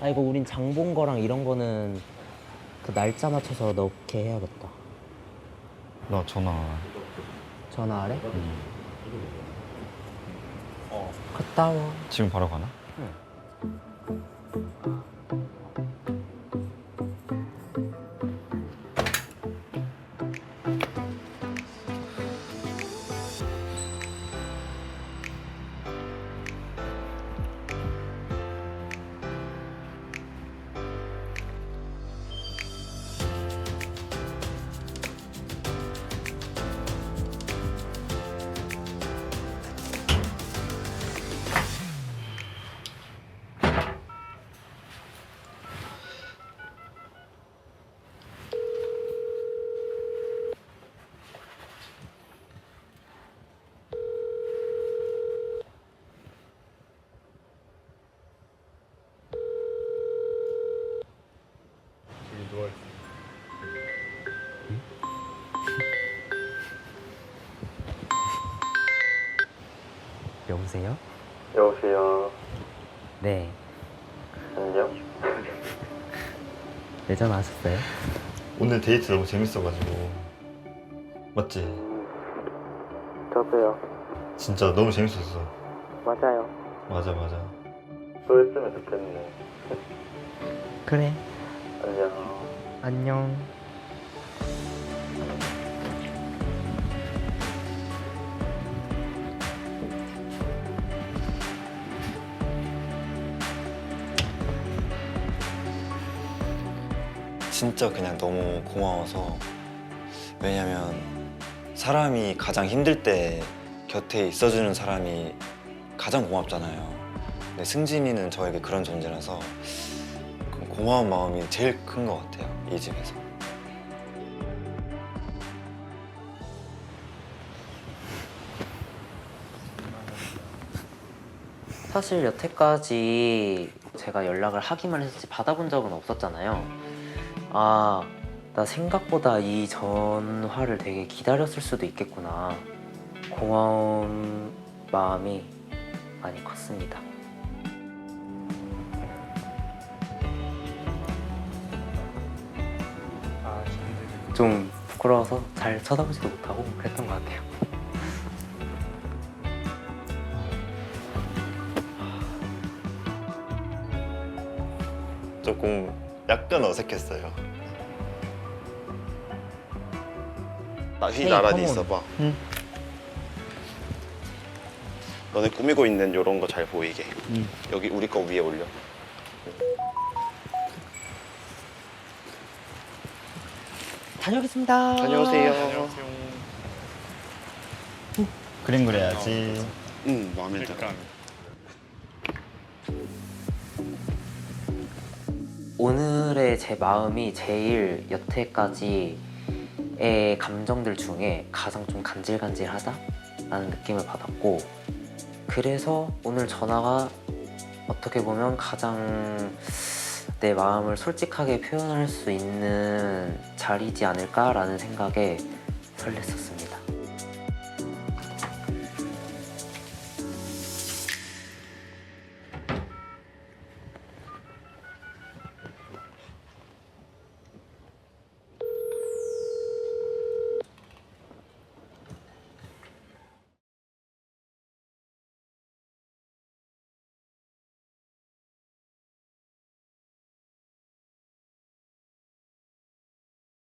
아 이거 우린 장 본 거랑 이런 거는 그 날짜 맞춰서 넣게 해야겠다. 나 전화. 전화하래? 어. 갔다 와. 지금 바로 가나? 여보세요? 여보세요. 네. 안녕. 왜 전화하셨어요? 오늘 데이트 너무 재밌어가지고. 맞지? 저도요. 진짜 너무 재밌었어. 맞아요. 맞아 맞아. 또 했으면 좋겠네. 그래. 안녕. 안녕. 진짜 그냥 너무 고마워서 왜냐면 사람이 가장 힘들 때 곁에 있어주는 사람이 가장 고맙잖아요. 근데 승진이는 저에게 그런 존재라서 그 고마운 마음이 제일 큰 것 같아요. 이 집에서. 사실 여태까지 제가 연락을 하기만 했지 받아본 적은 없었잖아요. 아, 나 생각보다 이 전화를 되게 기다렸을 수도 있겠구나. 고마운 마음이 많이 컸습니다. 좀 부끄러워서 잘 쳐다보지도 못하고 그랬던 것 같아요. 조금 약간 어색했어요. 다시 헤이, 나란히 컴온. 있어봐. 너네 꾸미고 있는 요런 거 잘 보이게. 여기 우리 거 위에 올려. 다녀오겠습니다. 다녀오세요. 그림 그려야지. 응, 마음에 들어. 오늘의 제 마음이 제일 여태까지의 감정들 중에 가장 좀 간질간질하다라는 느낌을 받았고 그래서 오늘 전화가 어떻게 보면 가장 내 마음을 솔직하게 표현할 수 있는 자리지 않을까라는 생각에 설렜었습니다.